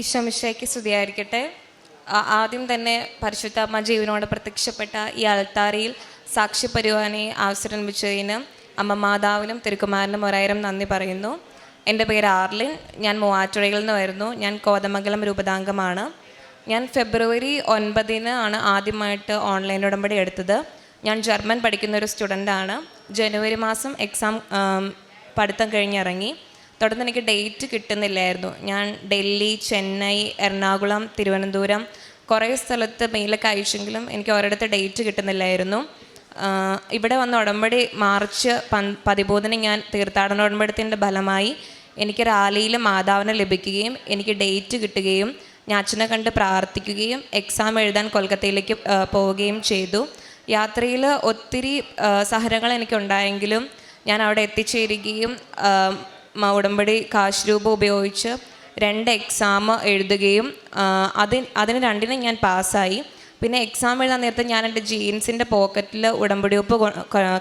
ഈശോമിശയ്ക്ക് സ്തുതിയായിരിക്കട്ടെ. ആദ്യം തന്നെ പരിശുദ്ധ അമ്മ ജീവനോട് പ്രത്യക്ഷപ്പെട്ട ഈ അൾത്താരയിൽ സാക്ഷി അവസരം അവസരമിച്ചതിന് അമ്മ മാതാവിനും തിരുക്കുമാരനും ഒരായിരം നന്ദി പറയുന്നു. എന്റെ പേര് ആർലിൻ ഞാൻ മൂവാറ്റുഴയിൽ നിന്ന് വരുന്നു ഞാൻ കോതമംഗലം രൂപതാംഗമാണ്. ഞാൻ ഫെബ്രുവരി ഒൻപതിന് ആണ് ആദ്യമായിട്ട് ഓൺലൈൻ ഉടമ്പടി എടുത്തത്. ഞാൻ ജർമ്മൻ പഠിക്കുന്ന ഒരു സ്റ്റുഡന്റാണ്. ജനുവരി മാസം എക്സാം പഠിത്തം കഴിഞ്ഞിറങ്ങി. തുടർന്ന് എനിക്ക് ഡേറ്റ് കിട്ടുന്നില്ലായിരുന്നു. ഞാൻ ഡൽഹി ചെന്നൈ എറണാകുളം തിരുവനന്തപുരം കുറേ സ്ഥലത്ത് മെയിലൊക്കെ അയച്ചെങ്കിലും എനിക്ക് ഒരിടത്ത് ഡേറ്റ് കിട്ടുന്നില്ലായിരുന്നു. ഇവിടെ വന്ന ഉടമ്പടി മാർച്ച് പൻ പതിമൂന്നിന് ഞാൻ തീർത്ഥാടന ഉടമ്പടത്തിന്റെ ഫലമായി എനിക്ക് റാലിയിൽ മാതാവിനെ ലഭിക്കുകയും എനിക്ക് ഡേറ്റ് കിട്ടുകയും ഞാൻ അച്ഛനെ കണ്ട് പ്രാർത്ഥിക്കുകയും എക്സാം എഴുതാൻ കൊൽക്കത്തയിലേക്ക് പോവുകയും ചെയ്തു. യാത്രയിൽ ഒത്തിരി സഹനങ്ങൾ എനിക്കുണ്ടായെങ്കിലും ഞാൻ അവിടെ എത്തിച്ചേരുകയും ഉടമ്പടി കാശ് രൂപ ഉപയോഗിച്ച് രണ്ട് എക്സാം എഴുതുകയും അതി അതിന് അതിന് രണ്ടിനും ഞാൻ പാസ്സായി. പിന്നെ എക്സാം എഴുതാൻ നേരത്തെ ഞാൻ എന്റെ ജീൻസിന്റെ പോക്കറ്റിൽ ഉടമ്പടി ഉപ്പ്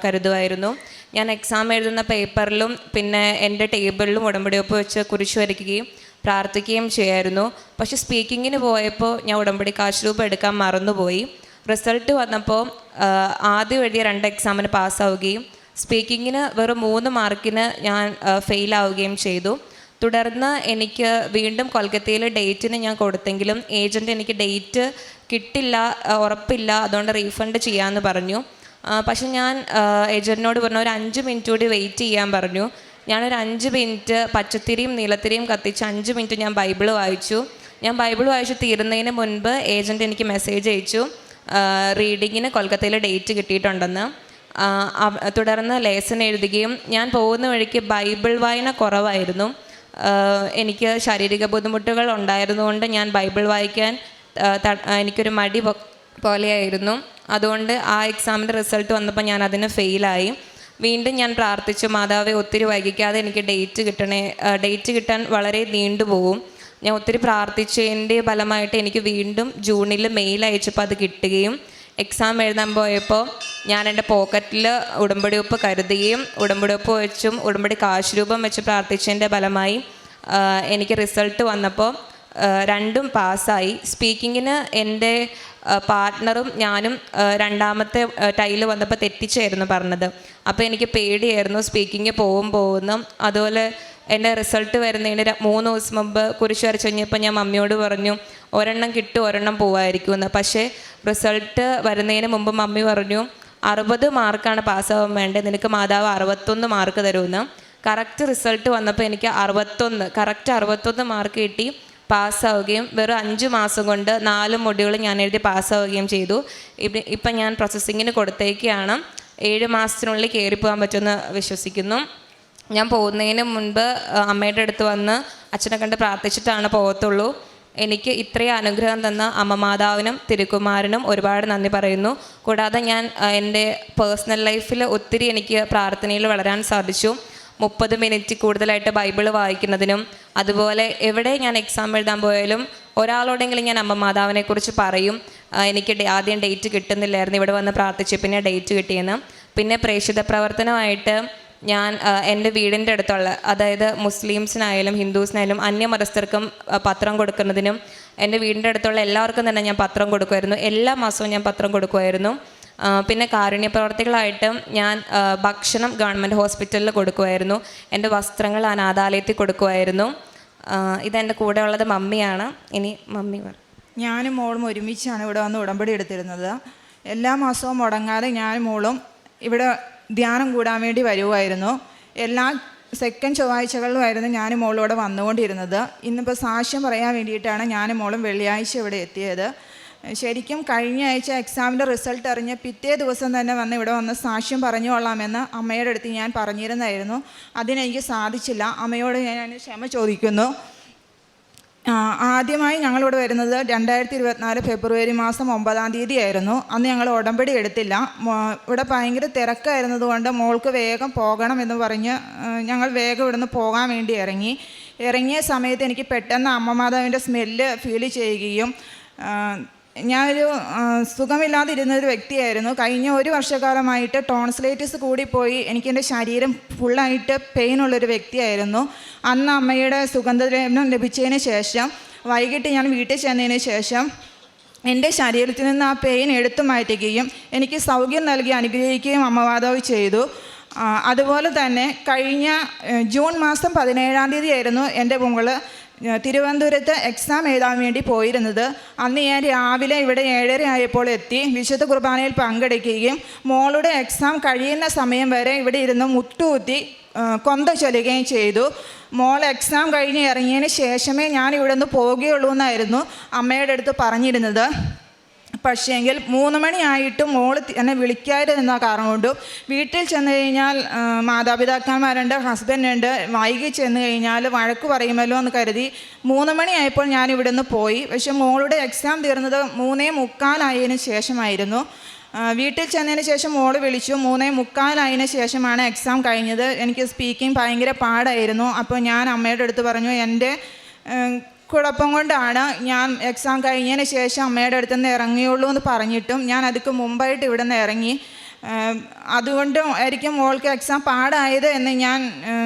കരുതുമായിരുന്നു. ഞാൻ എക്സാം എഴുതുന്ന പേപ്പറിലും പിന്നെ എന്റെ ടേബിളിലും ഉടമ്പടി ഉപ്പ് വെച്ച് കുരിശ് വരയ്ക്കുകയും പ്രാർത്ഥിക്കുകയും ചെയ്യായിരുന്നു. പക്ഷേ സ്പീക്കിങ്ങിന് പോയപ്പോൾ ഞാൻ ഉടമ്പടി കാശ് രൂപ എടുക്കാൻ മറന്നുപോയി. റിസൾട്ട് വന്നപ്പോൾ ആദ്യം എഴുതിയ രണ്ട് എക്സാമിന് പാസ്സാവുകയും സ്പീക്കിങ്ങിന് വെറും മൂന്ന് മാർക്കിന് ഞാൻ ഫെയിൽ ആവുകയും ചെയ്തു. തുടർന്ന് എനിക്ക് വീണ്ടും കൊൽക്കത്തയിൽ ഡേറ്റിന് ഞാൻ കൊടുത്തെങ്കിലും ഏജന്റ് എനിക്ക് ഡേറ്റ് കിട്ടില്ല ഉറപ്പില്ല അതുകൊണ്ട് റീഫണ്ട് ചെയ്യാമെന്ന് പറഞ്ഞു. പക്ഷെ ഞാൻ ഏജന്റിനോട് പറഞ്ഞു ഒരു അഞ്ച് മിനിറ്റ് കൂടി വെയിറ്റ് ചെയ്യാൻ പറഞ്ഞു. ഞാനൊരു അഞ്ച് മിനിറ്റ് പച്ചത്തിരിയും നീലത്തിരിയും കത്തിച്ച് അഞ്ച് മിനിറ്റ് ഞാൻ ബൈബിൾ വായിച്ചു. ഞാൻ ബൈബിൾ വായിച്ച് തീരുന്നതിന് മുൻപ് ഏജന്റ് എനിക്ക് മെസ്സേജ് അയച്ചു റീഡിങ്ങിന് കൊൽക്കത്തയിൽ ഡേറ്റ് കിട്ടിയിട്ടുണ്ടെന്ന്. തുടർന്ന് ലേസൺ എഴുതുകയും ഞാൻ പോകുന്ന വഴിക്ക് ബൈബിൾ വായന കുറവായിരുന്നു. എനിക്ക് ശാരീരിക ബുദ്ധിമുട്ടുകൾ ഉണ്ടായിരുന്നുകൊണ്ട് ഞാൻ ബൈബിൾ വായിക്കാൻ എനിക്കൊരു മടി പോലെയായിരുന്നു. അതുകൊണ്ട് ആ എക്സാമിന്റെ റിസൾട്ട് വന്നപ്പോൾ ഞാൻ അതിന് ഫെയിലായി. വീണ്ടും ഞാൻ പ്രാർത്ഥിച്ചു മാതാവെ ഒത്തിരി വൈകിക്കാതെ എനിക്ക് ഡേറ്റ് കിട്ടണേ ഡേറ്റ് കിട്ടാൻ വളരെ നീണ്ടുപോകും ഞാൻ ഒത്തിരി പ്രാർത്ഥിച്ചതിന്റെ ഫലമായിട്ട് എനിക്ക് വീണ്ടും ജൂണിൽ മെയിൽ അയച്ചപ്പോൾ അത് കിട്ടുകയും എക്സാം എഴുതാൻ പോയപ്പോൾ ഞാൻ എന്റെ പോക്കറ്റിൽ ഉടമ്പടി ഉപ്പ് കരുതുകയും ഉടമ്പടി ഉപ്പ് വെച്ചും ഉടമ്പടി കാശ് രൂപം വെച്ച് പ്രാർത്ഥിച്ചതിന്റെ ഫലമായി എനിക്ക് റിസൾട്ട് വന്നപ്പോൾ രണ്ടും പാസ്സായി. സ്പീക്കിങ്ങിന് എന്റെ പാർട്ട്ണറും ഞാനും രണ്ടാമത്തെ ടൈൽ വന്നപ്പോൾ തെറ്റിച്ചായിരുന്നു പറഞ്ഞത്. അപ്പോൾ എനിക്ക് പേടിയായിരുന്നു സ്പീക്കിങ് പോകും പോകുന്നു അതുപോലെ എന്റെ റിസൾട്ട് വരുന്നതിന് മൂന്ന് ദിവസം മുമ്പ് കുരിശ് വരച്ച് കഴിഞ്ഞപ്പോൾ ഞാൻ മമ്മിയോട് പറഞ്ഞു ഒരെണ്ണം കിട്ടും ഒരെണ്ണം പോവായിരിക്കും എന്ന് പക്ഷേ റിസൾട്ട് വരുന്നതിന് മുമ്പ് മമ്മി പറഞ്ഞു അറുപത് മാർക്കാണ് പാസ്സാവാൻ വേണ്ടത്. നിനക്ക് മാതാവ് അറുപത്തൊന്ന് മാർക്ക് തരുമെന്ന്. കറക്റ്റ് റിസൾട്ട് വന്നപ്പോൾ എനിക്ക് അറുപത്തൊന്ന് കറക്റ്റ് അറുപത്തൊന്ന് മാർക്ക് കിട്ടി പാസ്സാവുകയും വെറും അഞ്ച് മാസം കൊണ്ട് നാല് മൊഡ്യൂൾ ഞാൻ എഴുതി പാസ്സാവുകയും ചെയ്തു. ഇപ്പം ഞാൻ പ്രോസസ്സിങ്ങിന് കൊടുത്തേക്കാണ്. ഏഴ് മാസത്തിനുള്ളിൽ കയറി പോകാൻ പറ്റുമെന്ന് വിശ്വസിക്കുന്നു. ഞാൻ പോകുന്നതിന് മുൻപ് അമ്മയുടെ അടുത്ത് വന്ന് അച്ഛനെ കണ്ട് പ്രാർത്ഥിച്ചിട്ടാണ് പോകത്തുള്ളൂ. എനിക്ക് ഇത്രയും അനുഗ്രഹം തന്ന അമ്മ മാതാവിനും തിരുക്കുമാരനും ഒരുപാട് നന്ദി പറയുന്നു. കൂടാതെ ഞാൻ എന്റെ പേഴ്സണൽ ലൈഫിൽ ഒത്തിരി എനിക്ക് പ്രാർത്ഥനയിൽ വളരാൻ സാധിച്ചു. മുപ്പത് മിനിറ്റ് കൂടുതലായിട്ട് ബൈബിൾ വായിക്കുന്നതിനും അതുപോലെ എവിടെ ഞാൻ എക്സാം എഴുതാൻ പോയാലും ഒരാളോടെങ്കിലും ഞാൻ അമ്മ മാതാവിനെക്കുറിച്ച് പറയും. എനിക്ക് ആദ്യം ഡേറ്റ് കിട്ടുന്നില്ലായിരുന്നു ഇവിടെ വന്ന് പ്രാർത്ഥിച്ചു പിന്നെ ഡേറ്റ് കിട്ടിയെന്ന്. പിന്നെ പ്രേക്ഷിത പ്രവർത്തനമായിട്ട് ഞാൻ എന്റെ വീടിന്റെ അടുത്തുള്ള അതായത് മുസ്ലിംസിനായാലും ഹിന്ദുസിനായാലും അന്യമതസ്ഥർക്കും പത്രം കൊടുക്കുന്നതിനും എന്റെ വീടിന്റെ അടുത്തുള്ള എല്ലാവർക്കും തന്നെ ഞാൻ പത്രം കൊടുക്കുമായിരുന്നു. എല്ലാ മാസവും ഞാൻ പത്രം കൊടുക്കുമായിരുന്നു. പിന്നെ കാരുണ്യ പ്രവർത്തികളായിട്ടും ഞാൻ ഭക്ഷണം ഗവൺമെന്റ് ഹോസ്പിറ്റലിൽ കൊടുക്കുമായിരുന്നു. എന്റെ വസ്ത്രങ്ങൾ അനാഥാലയത്തിൽ കൊടുക്കുമായിരുന്നു. ഇതെന്റെ കൂടെ ഉള്ളത് മമ്മിയാണ്. ഇനി മമ്മി പറ. ഞാനും മോളും ഒരുമിച്ചാണ് ഇവിടെ വന്ന് ഉടമ്പടി എടുത്തിരുന്നത്. എല്ലാ മാസവും മുടങ്ങാതെ ഞാനും മോളും ഇവിടെ ധ്യാനം കൂടാൻ വേണ്ടി വരുമായിരുന്നു എല്ലാ സെക്കൻഡ് ചൊവ്വാഴ്ചകളിലുമായിരുന്നു ഞാൻ മോളോടെ വന്നുകൊണ്ടിരുന്നത്. ഇന്നിപ്പോൾ സാക്ഷ്യം പറയാൻ വേണ്ടിയിട്ടാണ് ഞാനും മോളും വെള്ളിയാഴ്ച ഇവിടെ എത്തിയത്. ശരിക്കും കഴിഞ്ഞ ആഴ്ച എക്സാമിന്റെ റിസൾട്ട് അറിഞ്ഞ് പിറ്റേ ദിവസം തന്നെ വന്ന് ഇവിടെ വന്ന് സാക്ഷ്യം പറഞ്ഞുകൊള്ളാമെന്ന് അമ്മയുടെ അടുത്ത് ഞാൻ പറഞ്ഞിരുന്നായിരുന്നു. അതിനെനിക്ക് സാധിച്ചില്ല. അമ്മയോട് ഞാൻ ക്ഷമ ചോദിക്കുന്നു. ആദ്യമായി ഞങ്ങളിവിടെ വരുന്നത് രണ്ടായിരത്തി ഇരുപത്തിനാല് ഫെബ്രുവരി മാസം ഒമ്പതാം തീയതി ആയിരുന്നു അന്ന് ഞങ്ങൾ ഉടമ്പടി എടുത്തില്ല. ഇവിടെ ഭയങ്കര തിരക്കായിരുന്നതുകൊണ്ട് മോൾക്ക് വേഗം പോകണം എന്ന് പറഞ്ഞ് ഞങ്ങൾ വേഗം ഇവിടുന്ന് പോകാൻ വേണ്ടി ഇറങ്ങി. ഇറങ്ങിയ സമയത്ത് എനിക്ക് പെട്ടെന്ന് അമ്മമാതാവിന്റെ സ്മെല്ല് ഫീൽ ചെയ്യുകയും ഞാനൊരു സുഖമില്ലാതെ സുഖമില്ലാതിരുന്ന ഒരു വ്യക്തിയായിരുന്നു. കഴിഞ്ഞ ഒരു വർഷക്കാലമായിട്ട് കൂടി കൂടിപ്പോയി. എനിക്ക് എന്റെ ശരീരം ഫുള്ളായിട്ട് പെയിൻ ഉള്ളൊരു വ്യക്തിയായിരുന്നു. അന്ന് അമ്മയുടെ സുഗന്ധലേപനം ലഭിച്ചതിന് ശേഷം വൈകിട്ട് ഞാൻ വീട്ടിൽ ചെന്നതിന് ശേഷം എന്റെ ശരീരത്തിൽ നിന്ന് ആ പെയിൻ എടുത്തു മാറ്റുകയും എനിക്ക് സൗഖ്യം നൽകി അനുഗ്രഹിക്കുകയും അമ്മവാദവ് ചെയ്തു. അതുപോലെ തന്നെ കഴിഞ്ഞ ജൂൺ മാസം പതിനേഴാം തീയതി ആയിരുന്നു എന്റെ ഏഹ്, തിരുവനന്തപുരത്ത് എക്സാം എഴുതാൻ വേണ്ടി പോയിരുന്നത്. അന്ന് ഞാൻ രാവിലെ ഇവിടെ ഏഴര ആയപ്പോൾ എത്തി. വിശുദ്ധ കുർബാനയിൽ പങ്കെടുക്കുകയും മോളുടെ എക്സാം കഴിയുന്ന സമയം വരെ ഇവിടെ ഇരുന്ന് മുട്ടുകുത്തി കൊന്ത ചൊല്ലുകയും ചെയ്തു. മോൾ എക്സാം കഴിഞ്ഞ് ഇറങ്ങിയതിന് ശേഷമേ ഞാൻ ഇവിടെ നിന്ന് പോവുകയുള്ളൂ എന്നായിരുന്നു അമ്മയുടെ അടുത്ത് പറഞ്ഞിരുന്നത്. പക്ഷേങ്കിൽ മൂന്ന് മണിയായിട്ടും മോൾ എന്നെ വിളിക്കാതിരുന്ന കാരണം കൊണ്ടും വീട്ടിൽ ചെന്ന് കഴിഞ്ഞാൽ മാതാപിതാക്കന്മാരുണ്ട് ഹസ്ബൻഡ് ഉണ്ട് വൈകി ചെന്ന് കഴിഞ്ഞാൽ വഴക്ക് പറയുമല്ലോ എന്ന് കരുതി മൂന്ന് മണിയായപ്പോൾ ഞാൻ ഇവിടെ നിന്ന് പോയി. പക്ഷെ മോളുടെ എക്സാം തീർന്നത് മൂന്നേ മുക്കാലായതിനു ശേഷമായിരുന്നു. വീട്ടിൽ ചെന്നതിന് ശേഷം മോൾ വിളിച്ചു. മൂന്നേ മുക്കാലായതിനു ശേഷമാണ് എക്സാം കഴിഞ്ഞത്. എനിക്ക് സ്പീക്കിംഗ് ഭയങ്കര പാടായിരുന്നു. അപ്പോൾ ഞാൻ അമ്മയുടെ അടുത്ത് പറഞ്ഞു എന്റെ കുഴപ്പം കൊണ്ടാണ് ഞാൻ എക്സാം കഴിഞ്ഞതിന് ശേഷം അമ്മയുടെ അടുത്ത് നിന്ന് ഇറങ്ങിയുള്ളൂ എന്ന് പറഞ്ഞിട്ടും ഞാൻ അതിക്ക് മുമ്പായിട്ട് ഇവിടെ നിന്ന് ഇറങ്ങി അതുകൊണ്ട് ആയിരിക്കും മോൾക്ക് എക്സാം പാടായത് എന്ന് ഞാൻ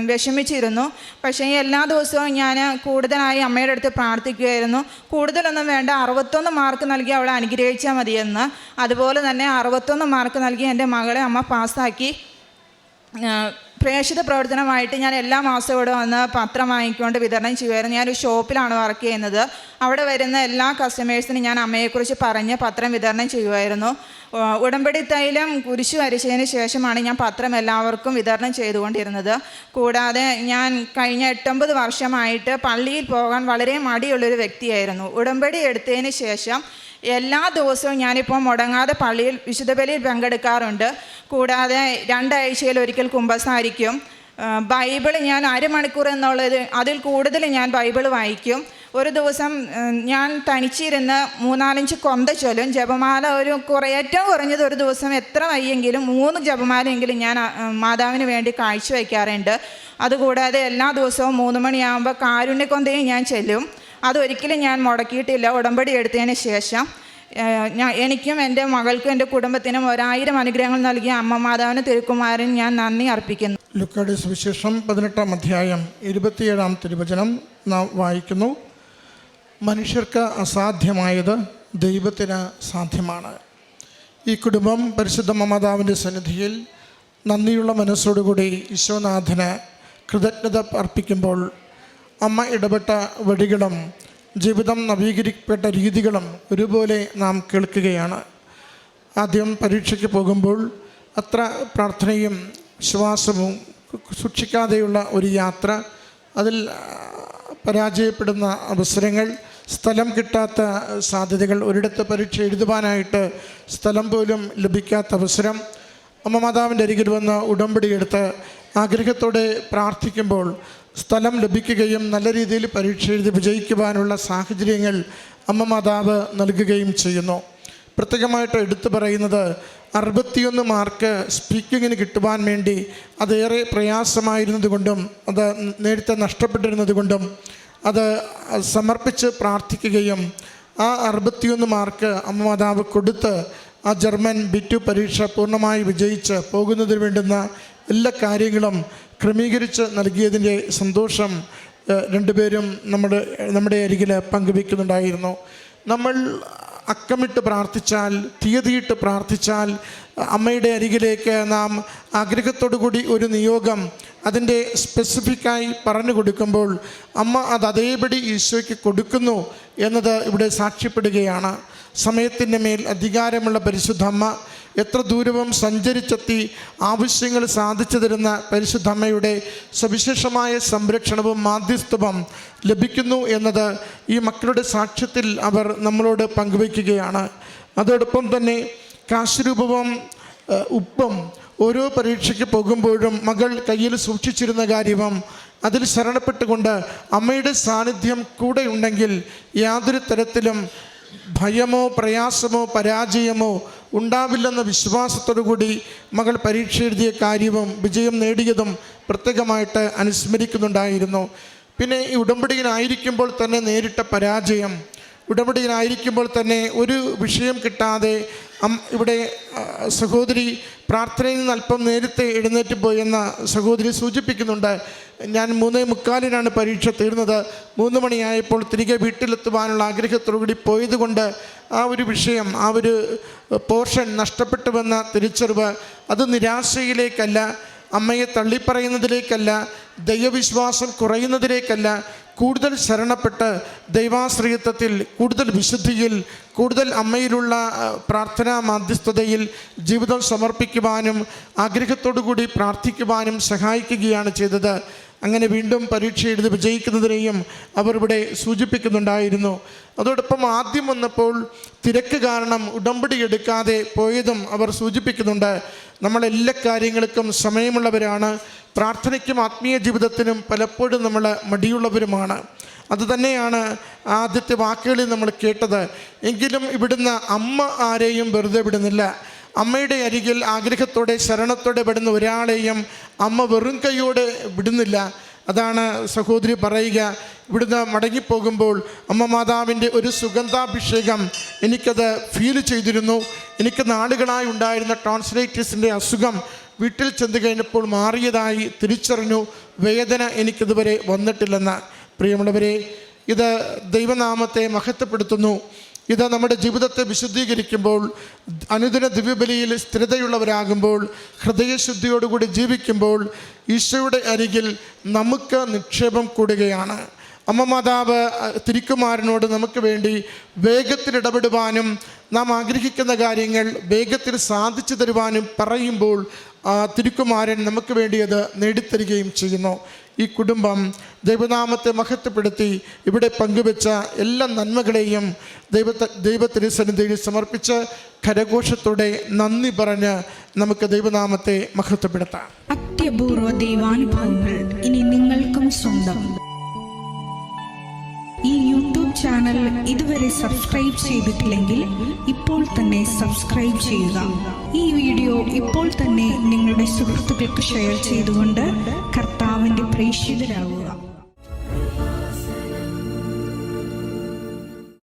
വിഷമിച്ചിരുന്നു. പക്ഷേ എല്ലാ ദിവസവും ഞാൻ കൂടുതലായി അമ്മയുടെ അടുത്ത് പ്രാർത്ഥിക്കുമായിരുന്നു കൂടുതലൊന്നും വേണ്ട അറുപത്തൊന്ന് മാർക്ക് നൽകി അവളെ അനുഗ്രഹിച്ചാൽ മതിയെന്ന്. അതുപോലെ തന്നെ അറുപത്തൊന്ന് മാർക്ക് നൽകി എന്റെ മകളെ അമ്മ പാസ്സാക്കി. പ്രേക്ഷിത പ്രവർത്തനമായിട്ട് ഞാൻ എല്ലാ മാസവും ഇവിടെ വന്ന് പത്രം വാങ്ങിക്കൊണ്ട് വിതരണം ചെയ്യുമായിരുന്നു. ഞാനൊരു ഷോപ്പിലാണ് വർക്ക് ചെയ്യുന്നത്. അവിടെ വരുന്ന എല്ലാ കസ്റ്റമേഴ്സിനും ഞാൻ അമ്മയെക്കുറിച്ച് പറഞ്ഞ് പത്രം വിതരണം ചെയ്യുമായിരുന്നു. ഉടമ്പടി തൈലം കുരിശു വരച്ചതിന് ശേഷമാണ് ഞാൻ പത്രം എല്ലാവർക്കും വിതരണം ചെയ്തുകൊണ്ടിരുന്നത്. കൂടാതെ ഞാൻ കഴിഞ്ഞ എട്ടൊമ്പത് വർഷമായിട്ട് പള്ളിയിൽ പോകാൻ വളരെ മടിയുള്ളൊരു വ്യക്തിയായിരുന്നു. ഉടമ്പടി എടുത്തതിന് ശേഷം എല്ലാ ദിവസവും ഞാനിപ്പോൾ മുടങ്ങാതെ പള്ളിയിൽ വിശുദ്ധ ബലിയിൽ പങ്കെടുക്കാറുണ്ട്. കൂടാതെ രണ്ടാഴ്ചയിൽ ഒരിക്കൽ കുമ്പസാരിക്കും. ബൈബിൾ ഞാൻ അരമണിക്കൂർ എന്നുള്ളത് അതിൽ കൂടുതൽ ഞാൻ ബൈബിൾ വായിക്കും. ഒരു ദിവസം ഞാൻ തനിച്ചിരുന്ന് മൂന്നാലഞ്ച് കൊന്ത ചൊല്ലും. ജപമാല ഒരു കുറേ ഏറ്റവും കുറഞ്ഞത് ഒരു ദിവസം എത്ര വയ്യെങ്കിലും മൂന്ന് ജപമാലയെങ്കിലും ഞാൻ മാതാവിന് വേണ്ടി കാഴ്ചവെക്കാറുണ്ട്. അതുകൂടാതെ എല്ലാ ദിവസവും മൂന്ന് മണിയാകുമ്പോൾ കാരുണ്യക്കൊന്തയും ഞാൻ ചെല്ലും. അതൊരിക്കലും ഞാൻ മുടക്കിയിട്ടില്ല. ഉടമ്പടി എടുത്തതിന് ശേഷം ഞാൻ എനിക്കും എന്റെ മകൾക്കും എന്റെ കുടുംബത്തിനും ഒരായിരം അനുഗ്രഹങ്ങൾ നൽകിയ അമ്മ മാതാവിന് തിരുക്കുമാരൻ ഞാൻ നന്ദി അർപ്പിക്കുന്നു. ലുക്കാട് സുവിശേഷം പതിനെട്ടാം അധ്യായം ഇരുപത്തിയേഴാം തിരുവചനം നാം വായിക്കുന്നു. മനുഷ്യർക്ക് അസാധ്യമായത് ദൈവത്തിന് സാധ്യമാണ്. ഈ കുടുംബം പരിശുദ്ധ മമതാവിന്റെ സന്നിധിയിൽ നന്ദിയുള്ള മനസ്സോടുകൂടി ഈശോനാഥന് കൃതജ്ഞത അർപ്പിക്കുമ്പോൾ അമ്മ ഇടപെട്ട വഴികളും ജീവിതം നവീകരിക്കപ്പെട്ട രീതികളും ഒരുപോലെ നാം കേൾക്കുകയാണ്. ആദ്യം പരീക്ഷയ്ക്ക് പോകുമ്പോൾ അത്ര പ്രാർത്ഥനയും ശ്വാസവും സൂക്ഷിക്കാതെയുള്ള ഒരു യാത്ര അതിൽ പരാജയപ്പെടുന്ന അവസരങ്ങൾ സ്ഥലം കിട്ടാത്ത സാധ്യതകൾ ഒരിടത്ത് പരീക്ഷ എഴുതുവാനായിട്ട് സ്ഥലം പോലും ലഭിക്കാത്ത അവസരം അമ്മ മാതാവിന്റെ അരികിൽ വന്ന് ഉടമ്പടിയെടുത്ത് ആഗ്രഹത്തോടെ പ്രാർത്ഥിക്കുമ്പോൾ സ്ഥലം ലഭിക്കുകയും നല്ല രീതിയിൽ പരീക്ഷ എഴുതി വിജയിക്കുവാനുള്ള സാഹചര്യങ്ങൾ അമ്മ മാതാവ് നൽകുകയും ചെയ്യുന്നു. പ്രത്യേകമായിട്ട് എടുത്തു പറയുന്നത് അറുപത്തിയൊന്ന് മാർക്ക് സ്പീക്കിങ്ങിന് കിട്ടുവാൻ വേണ്ടി അതേറെ പ്രയാസമായിരുന്നത് കൊണ്ടും അത് നേരത്തെ നഷ്ടപ്പെട്ടിരുന്നത് കൊണ്ടും അത് സമർപ്പിച്ച് പ്രാർത്ഥിക്കുകയും ആ അറുപത്തിയൊന്ന് മാർക്ക് അമ്മ മാതാവ് കൊടുത്ത് ആ ജർമ്മൻ ബിറ്റു പരീക്ഷ പൂർണമായി വിജയിച്ച് പോകുന്നതിന് വേണ്ടുന്ന എല്ലാ കാര്യങ്ങളും ക്രമീകരിച്ച് നൽകിയതിന്റെ സന്തോഷം രണ്ടുപേരും നമ്മുടെ നമ്മുടെ അരികിൽ പങ്കുവെക്കുന്നുണ്ടായിരുന്നു നമ്മൾ അക്കമിട്ട് പ്രാർത്ഥിച്ചാൽ തീയതിയിട്ട് പ്രാർത്ഥിച്ചാൽ അമ്മയുടെ അരികിലേക്ക് നാം ആഗ്രഹത്തോടു കൂടി ഒരു നിയോഗം അതിന്റെ സ്പെസിഫിക്കായി പറഞ്ഞു കൊടുക്കുമ്പോൾ അമ്മ അത് അതേപടി ഈശോയ്ക്ക് കൊടുക്കുന്നു എന്നത് ഇവിടെ സാക്ഷ്യപ്പെടുകയാണ്. സമയത്തിന്റെ മേൽ അധികാരമുള്ള പരിശുദ്ധ അമ്മ എത്ര ദൂരവും സഞ്ചരിച്ചെത്തി ആവശ്യങ്ങൾ സാധിച്ചു തരുന്ന പരിശുദ്ധ അമ്മയുടെ സവിശേഷമായ സംരക്ഷണവും മാധ്യസ്ഥവും ലഭിക്കുന്നു എന്നത് ഈ മക്കളുടെ സാക്ഷ്യത്തിൽ അവർ നമ്മളോട് പങ്കുവയ്ക്കുകയാണ്. അതോടൊപ്പം തന്നെ കാശുരൂപവും ഉപ്പും ഓരോ പരീക്ഷയ്ക്ക് പോകുമ്പോഴും മകൾ കയ്യിൽ സൂക്ഷിച്ചിരുന്ന കാര്യവും അതിൽ ശരണപ്പെട്ടുകൊണ്ട് അമ്മയുടെ സാന്നിധ്യം കൂടെ ഉണ്ടെങ്കിൽ യാതൊരു തരത്തിലും ഭയമോ പ്രയാസമോ പരാജയമോ ഉണ്ടാവില്ലെന്ന വിശ്വാസത്തോടു കൂടി മകൾ പരീക്ഷ എഴുതിയ കാര്യവും വിജയം നേടിയതും പ്രത്യേകമായിട്ട് അനുസ്മരിക്കുന്നുണ്ടായിരുന്നു. പിന്നെ ഈ ഉടമ്പടിയിലായിരിക്കുമ്പോൾ തന്നെ നേരിട്ട പരാജയം ഉടമ്പടിയിലായിരിക്കുമ്പോൾ തന്നെ ഒരു വിഷയം കിട്ടാതെ ഇവിടെ സഹോദരി പ്രാർത്ഥനയിൽ നിന്ന് അല്പം നേരത്തെ എഴുന്നേറ്റ് പോയെന്ന സഹോദരി സൂചിപ്പിക്കുന്നുണ്ട്. ഞാൻ മൂന്നേ മുക്കാലിനാണ് പരീക്ഷ തീർന്നത്. മൂന്ന് മണിയായപ്പോൾ തിരികെ വീട്ടിലെത്തുവാനുള്ള ആഗ്രഹത്തോടുകൂടി പോയതുകൊണ്ട് ആ ഒരു വിഷയം ആ ഒരു പോർഷൻ നഷ്ടപ്പെട്ടുവെന്ന തിരിച്ചറിവ് അത് നിരാശയിലേക്കല്ല അമ്മയെ തള്ളിപ്പറയുന്നതിലേക്കല്ല ദൈവവിശ്വാസം കുറയുന്നതിലേക്കല്ല കൂടുതൽ ശരണപ്പെട്ട് ദൈവാശ്രയത്വത്തിൽ കൂടുതൽ വിശുദ്ധിയിൽ കൂടുതൽ അമ്മയിലുള്ള പ്രാർത്ഥനാ മാധ്യസ്ഥതയിൽ ജീവിതം സമർപ്പിക്കുവാനും ആഗ്രഹത്തോടു കൂടി പ്രാർത്ഥിക്കുവാനും സഹായിക്കുകയാണ് ചെയ്തത്. അങ്ങനെ വീണ്ടും പരീക്ഷ എഴുതി വിജയിക്കുന്നതിനെയും അവർ ഇവിടെ സൂചിപ്പിക്കുന്നുണ്ടായിരുന്നു. അതോടൊപ്പം ആദ്യം വന്നപ്പോൾ തിരക്ക് കാരണം ഉടമ്പടി എടുക്കാതെ പോയതും അവർ സൂചിപ്പിക്കുന്നുണ്ട്. നമ്മളെല്ലാ കാര്യങ്ങൾക്കും സമയമുള്ളവരാണ്. പ്രാർത്ഥനയ്ക്കും ആത്മീയ ജീവിതത്തിനും പലപ്പോഴും നമ്മൾ മടിയുള്ളവരുമാണ്. അതുതന്നെയാണ് ആദ്യത്തെ വാക്കുകളിൽ നമ്മൾ കേട്ടത്. എങ്കിലും ഇവിടുന്ന് അമ്മ ആരെയും വെറുതെ വിടുന്നില്ല. അമ്മയുടെ അരികിൽ ആഗ്രഹത്തോടെ ശരണത്തോടെ പെടുന്ന ഒരാളെയും അമ്മ വെറും കൈയോടെ വിടുന്നില്ല. അതാണ് സഹോദരി പറയുക. ഇവിടുന്ന് മടങ്ങിപ്പോകുമ്പോൾ അമ്മ മാതാവിന്റെ ഒരു സുഗന്ധാഭിഷേകം എനിക്കത് ഫീൽ ചെയ്തിരുന്നു. എനിക്ക് നാളുകളായി ഉണ്ടായിരുന്ന ടോൺസിലൈറ്റിസിന്റെ അസുഖം വീട്ടിൽ ചെന്ന് കഴിഞ്ഞപ്പോൾ മാറിയതായി തിരിച്ചറിഞ്ഞു. വേദന എനിക്കിതുവരെ വന്നിട്ടില്ലെന്ന്. പ്രിയമുള്ളവരെ ഇത് ദൈവനാമത്തെ മഹത്വപ്പെടുത്തുന്നു. ഇത് നമ്മുടെ ജീവിതത്തെ വിശുദ്ധീകരിക്കുമ്പോൾ അനുദിന ദിവ്യബലിയിൽ സ്ഥിരതയുള്ളവരാകുമ്പോൾ ഹൃദയശുദ്ധിയോടുകൂടി ജീവിക്കുമ്പോൾ ഈശോയുടെ അരികിൽ നമുക്ക് നിക്ഷേപം കൂടുകയാണ്. അമ്മ മാതാവ് തിരിക്കുമാരനോട് നമുക്ക് വേണ്ടി വേഗത്തിൽ ഇടപെടുവാനും നാം ആഗ്രഹിക്കുന്ന കാര്യങ്ങൾ വേഗത്തിൽ സാധിച്ചു തരുവാനും പറയുമ്പോൾ തിരുക്കുമാരൻ നമുക്ക് വേണ്ടി അത് നേടിത്തരികയും ചെയ്യുന്നു. ഈ കുടുംബം ദൈവനാമത്തെ മഹത്വപ്പെടുത്തി ഇവിടെ പങ്കുവെച്ച എല്ലാ നന്മകളെയും ദൈവത്തെ ദൈവത്തിന് സന്നിധിയിൽ സമർപ്പിച്ച് കരഘോഷത്തോടെ നന്ദി പറഞ്ഞ് നമുക്ക് ദൈവനാമത്തെ മഹത്വപ്പെടുത്താം. അത്യപൂർവ ദൈവാനുഭവങ്ങൾ ഇനി നിങ്ങൾക്കും സ്വന്തം. ഈ യൂട്യൂബ് ചാനൽ ഇതുവരെ സബ്സ്ക്രൈബ് ചെയ്തിട്ടില്ലെങ്കിൽ ഇപ്പോൾ തന്നെ സബ്സ്ക്രൈബ് ചെയ്യുക. ഈ വീഡിയോ ഇപ്പോൾ തന്നെ നിങ്ങളുടെ സുഹൃത്തുക്കൾക്ക് ഷെയർ ചെയ്തുകൊണ്ട് preenchida, né?